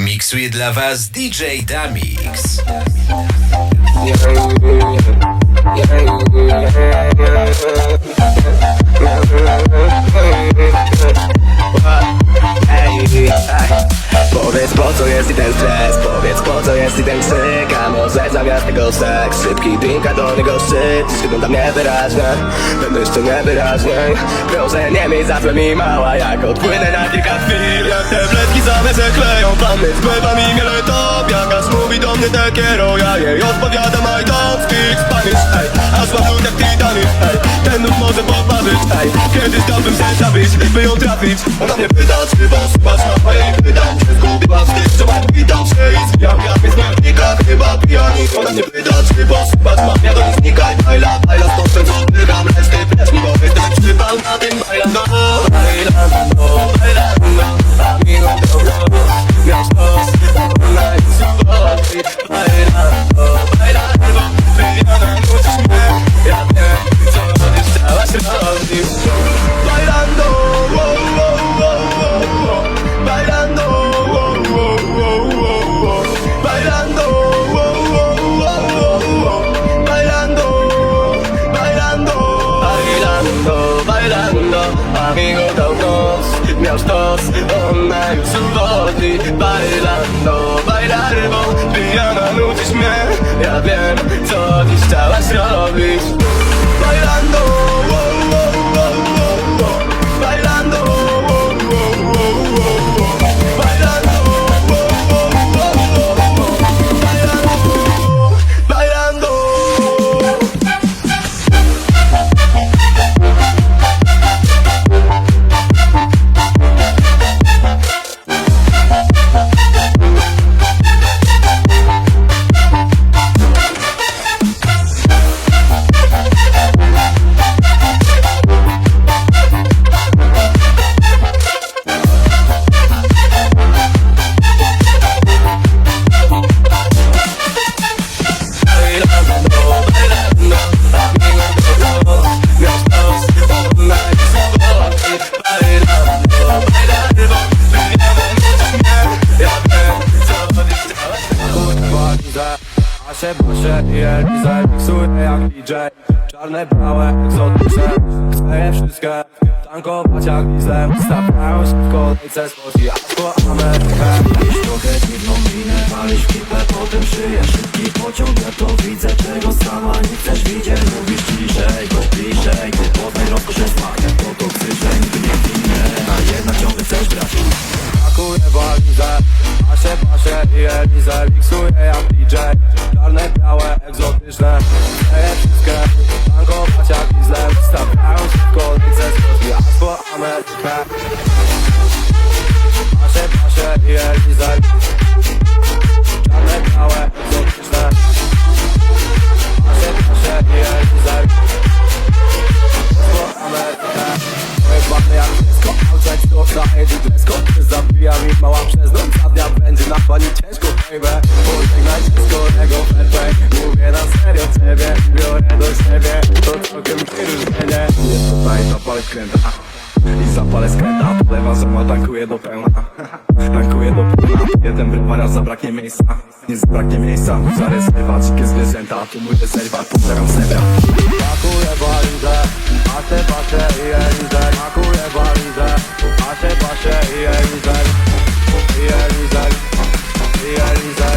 Miksuje dla Was DJ Damix. Powiedz po co jest i ten stres? Powiedz po co jest i ten krzyk? A może zamiast tego seks? Szybki drink, a do niego szczyt. Wygląda niewyraźnie Będę jeszcze niewyraźniej. Proszę nie miej za mi mała. Jak odpłynę na kilka chwil Jak te bledki same se kleją Panny spływa mi miele top mówi do mnie te kiero Ja jej odpowiadam I don't speak Dałbym się zabić By ją trafić. Ona mnie pyta czy was Patrz na mojej pytam Czy zgubiła wstyd Że mam witam się i zwijam Ja mnie zmernika Chyba pijani. Ona mnie pyta czy was Patrz mam ja do niej znikaj Bajla, bajla Stąd ten co wygram Reszty precz mi Bo jesteś przypał na tym Bailando Bailando Bailando Czarne, białe, egzotyczne. Chcę wszystkie. Tankować jak dieslem Stawiają się w kolejce z Polski aż po Amerykę Mieć trochę dziwną minę Walisz kipę, potem szyję Szybki pociąg, ja to widzę Czego sama nie chcesz widzieć. Mówisz ciszej, choć bliżej. Ty poznaj rozkosze smakiem To toksyczne, nigdy nie winne A jednak ciągle chcesz brać. Pakuję walizę Asie, Basie i Elizę Miksuję jak DJ Czarne, białe, egzotyczne. Je wszystkie Tankować jak dieslem Stawiają się kolejce z Polski aż po Amerykę. Asie, Basie i Elizę Czarne, białe, egzotyczne. Asie, Basie i Elizę Zabija mi mała przez noc dnia będzie na pani ciężko baby Pożegnaj się z Mówię na serio ciebie Biorę do siebie To całkiem wyróżnienie Jest tutaj zapalę skręta I zapalę skręta Polewa zoma tankuje do pełna Tankuje do pełna Jeden browara zabraknie miejsca. Nie zabraknie miejsca. Zarezerwa dzikie zwierzęta Tu mój rezerwat. Pozdrawiam sebra Pakuję walizę Paszę, paszę i Elizę. Pakuję walizę Paszę, paszę i Elizę. I Elizę I Elizę.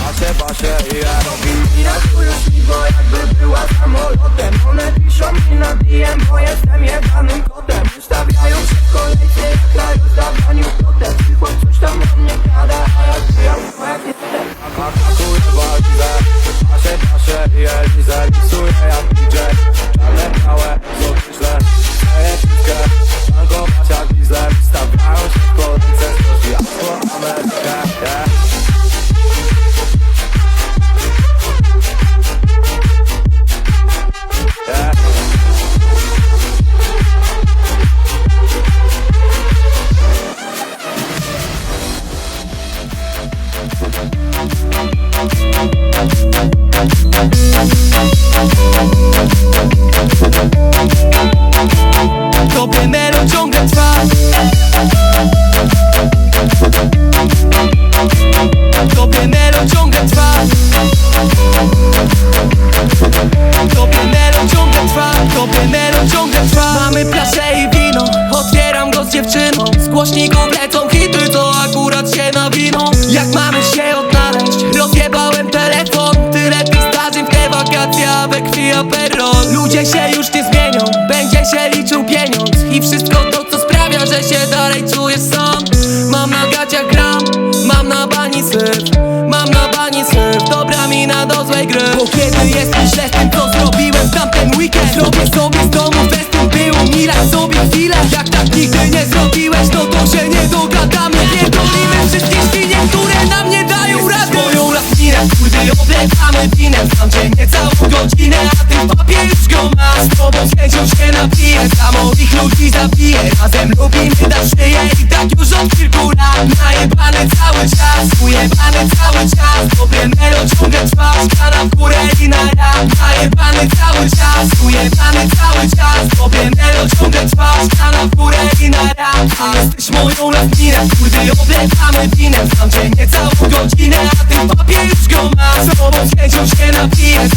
Paszę, paszę i Elizę. I ratują śmigło jakby była samolotem. One piszą mi na DM, bo jestem To PNL ciągle trwa. To PNL ciągle trwa. Trwa. Trwa. Mamy plaszę i wino. Otwieram go z dziewczyną. Z głośników lecą hity, to akurat się nawiną Jak mamy wakacje, we krwi Ludzie się już nie zmienią, będzie się liczył pieniądz. I wszystko to, co sprawia, że się dalej czujesz sam. Mam na gaciach gram, mam na bani syf Mam na bani syf, dobra mina do złej gry. Bo kiedy jest mi źle z tym, co zrobiłem tamten weekend? Zrobię sobie z domu festyn, było mi raz sobie chwilę. Jak tak nigdy nie zrobiłeś, no to się nie dogadamy. Pierdolimy wszystkie świnie, które nam nie dają rady. Moją lasminę, kurde, oblewamy winem. Znam cię a ty w papie już go masz Z chęcią się napiję, samowych ludzi zabiję Razem lubimy da szyję i tak już od kilku lat. Najebany cały czas, ujebany cały czas. Dobre melo ciągle trwa, w górę i na rap Najebany cały czas, ujebany cały czas. Dobre melo ciągle trwa, w górę i na rap A jesteś moją oblewamy winem Znam cię niecałą godzinę, a ty w papie już go masz. Z tobą z chęcią się napiję,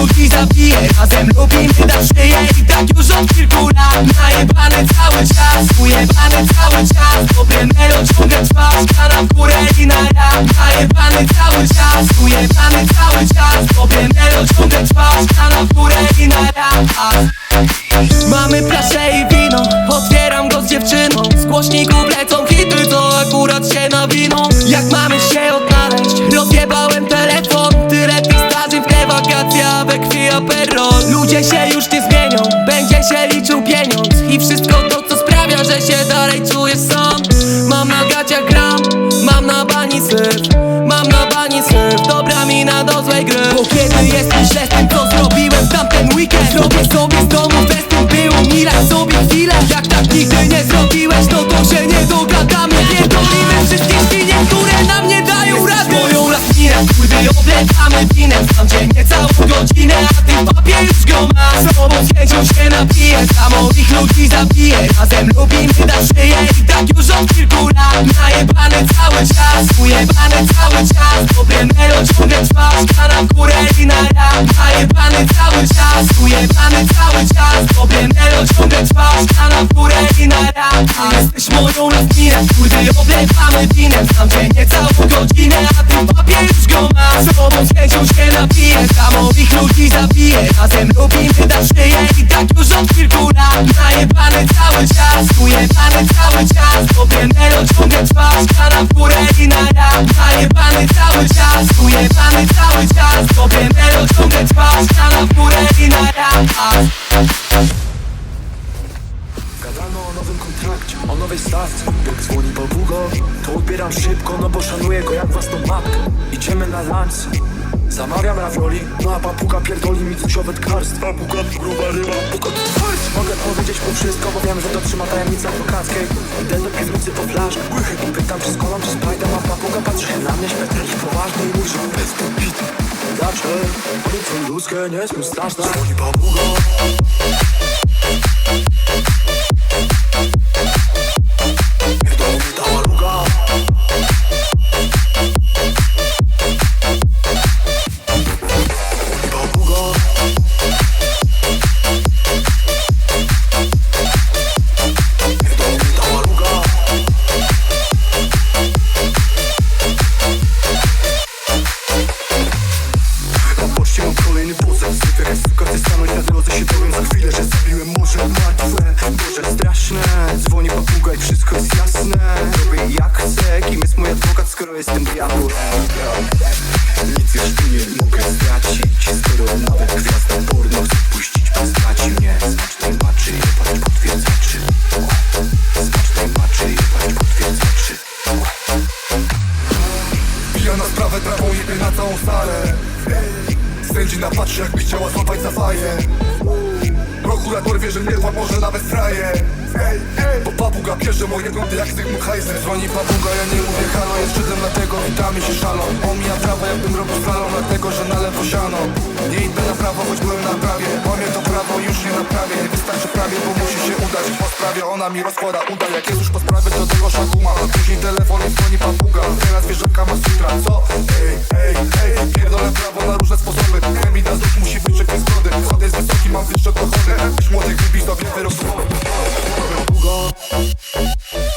ludzi zabiję Razem lubimy da szyję i tak już od kilku lat Najebany cały czas, ujebany cały czas Dobre melo ciągle trwa, szklana w górę i na rap Najebany cały czas, ujebany cały czas Dobre melo ciągle trwa, szklana w górę i na rap Mamy plaszę i wino, otwieram go z dziewczyną Z głośników lecą hity, to akurat się nawiną. Jak mamy się odnaleźć? Rozjebałem telefon Tyle tych zdarzeń w te wakacje, we krwi Ludzie się już kiedy jest mi źle z tym, co zrobiłem w tamten weekend. Zrobię sobie z domu festyn, było mi raz sobie chwilę. Jak tak nigdy nie zrobiłeś, no to się nie dogadamy. Pierdolimy wszystkie świnie, które nam nie dają rady. Moją lasminę, kurde, oblewamy winem. Znam cię niecałą godzinę, a ty w papie już go masz Z tobą z się napiję, samowych ludzi zabiję oblewamy winem Znam cię niecałą godzinę, a ty w papie już go masz Z tobą z chęcią się napiję, samowych ludzi zabiję Razem lubimy da szyję. I tak już od kilku lat Najebany cały czas, ujebany cały czas Dobre melo ciągle trwa, szklana w górę i na rap Najebany cały czas, ujebany cały czas Dobre melo ciągle trwa, szklana w górę i na rap to odbieram szybko No bo szanuję go jak własną matkę. Idziemy na lunch Zamawiam ravioli, no a papuga pierdoli mi coś o wędkarstwie Papuga gruba ryba, to twarz Mogę powiedzieć mu wszystko, bo wiem, że to trzyma tajemnicy adwokackiej. Idę do piwnicy po flaszkę. I pytam czy z kolą, czy Pride'em A papuga patrzy na mnie, śmie taki poważny i mówi, że bez pobity Dlaczego? Oni są ludzkie, nie jest mi straszne. Dzwoni papuga Pija na sprawę trawą jebie na całą salę. Sędzina patrzy jakby chciała złapać za faję. Prokurator wie, że mnie może nawet fraje Bo papuga bierze moje kąty jak Zygmunt Heiser Dzwoni papuga, ja nie mówię halo Jest szczytem dlatego witamy się szalą. Omija prawo jakbym robił slalom Dlatego, że na lewo siano. Nie idę na prawo, choć byłem na prawie. Łamię to prawo, już nie naprawię Nie wystarczy prawie, bo musi się udać. Po sprawie ona mi rozkłada uda Jak jest już po sprawie, to tego szakuma A później telefon i dzwoni papuga. Teraz wieżaka ma sutra, co? Ej, ej, ej Pierdolę prawo na różne sposoby. Chemida znów musi być czekaj zgody Schody jest wysoki, mam wyższe dochody. Wybić, to wiem gone.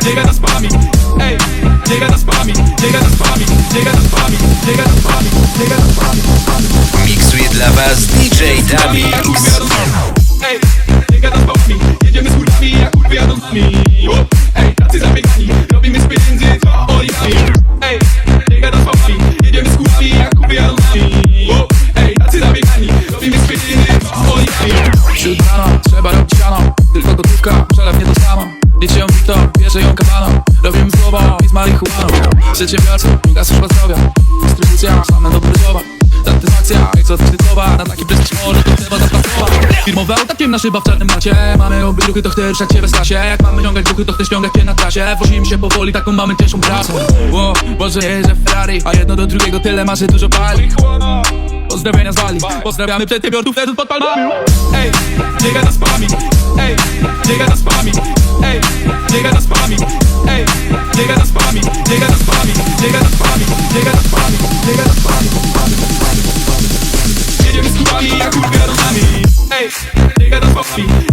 Pami Nie gada z pami, nie gada z pami Nie gada z pami, nie gada z pami Miksuje dla was DJ nami Ej, babami Jedziemy z kurwami, jak kurwy jadą z nami Przedsiębiorcy, druga służba zdrowia. Dystrybucja, same dobre słowa Satysfakcja, tytułowa Na taki prestiż może to trzeba zapracować. Firmowe auta, ciemna szyba w czarnym macie. Mamy robić ruchy, to chcę ruszać się bez strasie Jak mamy ciągać ruchy, to chcę ściągać się na trasie. Wozimy się powoli, taką mamy cięższą pracę. Ło, Boże jeżdżę Ferrari A jedno do drugiego tyle ma, że dużo pali. Pozdrowienia z Wali Pozdrawiamy przedsiębiorców, też pod palmami. Ej, nie gada z pami Ej, nie gada z pami Ej, nie gada z pami Ej, nie gada z pami Nie gada z pami, nie gada z pami Nie gada z pami, nie gada z pami Jedziemy z kubami, jak kurwy jadą z nami Ej, nie gada z pami Jedziemy z kubami,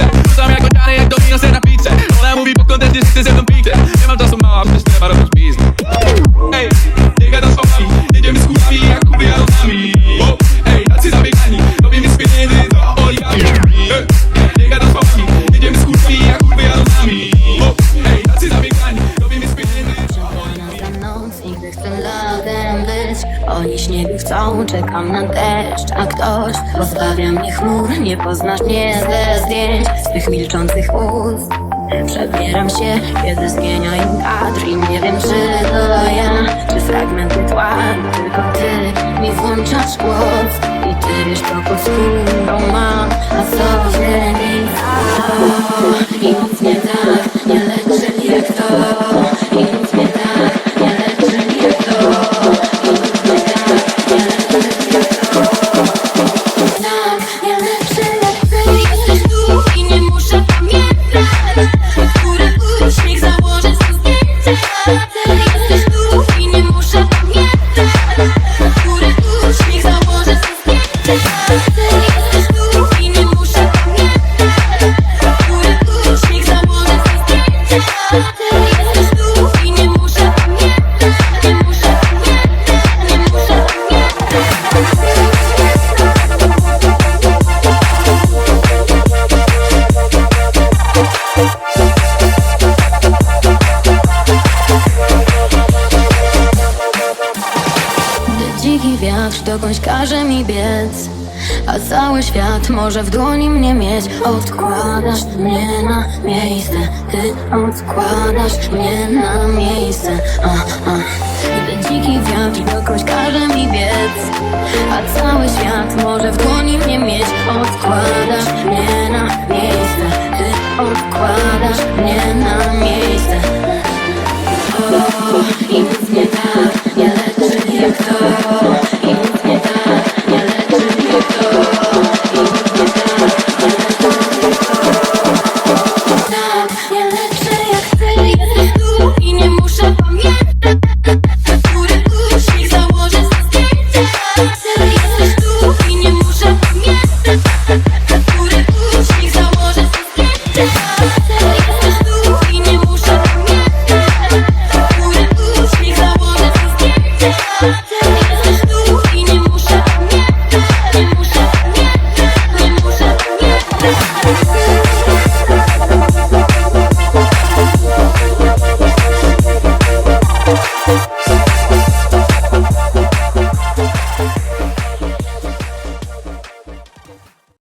wszystkie mi włączasz głos. I ty wiesz, to pod skórą mam A sobie nic I nic nie tak, nie leczy jak to Just, just, just. Może w dłoni mnie mieć. Odkładasz mnie na miejsce. Ty odkładasz mnie na miejsce. A, a. Gdy dziki wiatr dokądś każe mi biec. A cały świat może w dłoni mnie mieć. Odkładasz mnie na miejsce. Ty odkładasz mnie na miejsce. O, I nic nie tak, nie leczy jak to